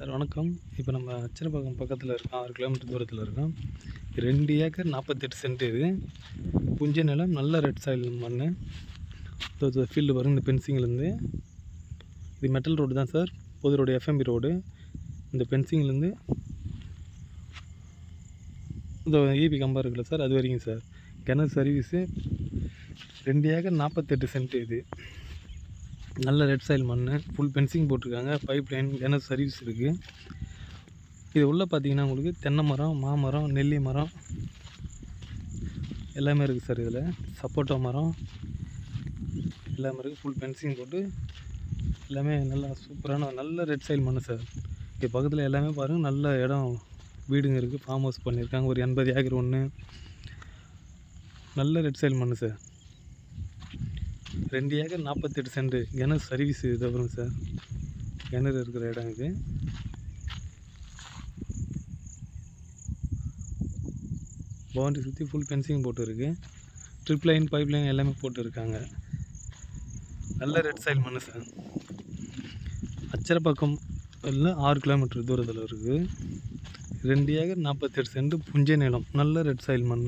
Sir வணக்கம். இப்போ நம்ம அச்சனப்பாக்கம் பக்கத்தில் இருக்கோம். ஆறு கிலோமீட்டர் தூரத்தில் இருக்கோம். ரெண்டு ஏக்கர் நாற்பத்தெட்டு சென்ட் இது. புஞ்ச நிலம் நல்ல ரெட் சாயில் மண் ஃபீல்டு வரும் இந்த பென்சிங்லேருந்து இது மெட்டல் ரோடு தான் சார். பொது ரோடு எஃப்எம்பி ரோடு இந்த பென்சிங்லேருந்து இந்த ஈபி கம்பா இருக்குல்ல சார் அது வரைக்கும் சார். கிணறு சர்வீஸு ரெண்டு ஏக்கர் நாற்பத்தெட்டு சென்ட் இது. நல்ல ரெட் சாயில் மண் ஃபுல் பென்சிங் போட்டிருக்காங்க பைப் லைன் கிணறு சர்வீஸ் இருக்குது இது உள்ளே பார்த்தீங்கன்னா உங்களுக்கு தென்னை மரம் மாமரம் நெல்லி மரம் எல்லாமே இருக்குது சார் இதில். சப்போட்டா மரம் எல்லாமே இருக்குது ஃபுல் பென்சிங் போட்டு எல்லாமே நல்லா சூப்பரான நல்ல ரெட் சைல் மண் சார் இங்கே பக்கத்தில் எல்லாமே பாருங்கள் நல்ல இடம் வீடுங்க இருக்குது ஃபார்ம் ஹவுஸ் பண்ணியிருக்காங்க ஒரு எண்பது ஏக்கர் ஒன்று நல்ல ரெட் சைல் மண் சார் ரெண்டு ஏக்கர் நாற்பத்தெட்டு சென்ட் கிணறு சர்வீஸ் இது வரும் சார் கிணறு இருக்கிற இடம் இது. பவுண்டரி சுற்றி ஃபுல் ஃபென்சிங் போட்டுருக்கு. ட்ரிப் லைன் பைப் லைன் எல்லாமே போட்டுருக்காங்க. நல்ல ரெட் சைல் மண் சார் அச்சரப்பாக்கம் இல்லை ஆறு கிலோமீட்டர் தூரத்தில் இருக்குது ரெண்டு ஏக்கர் நாற்பத்தெட்டு சென்ட் புஞ்சை நிலம். நல்ல ரெட் சைல் மண்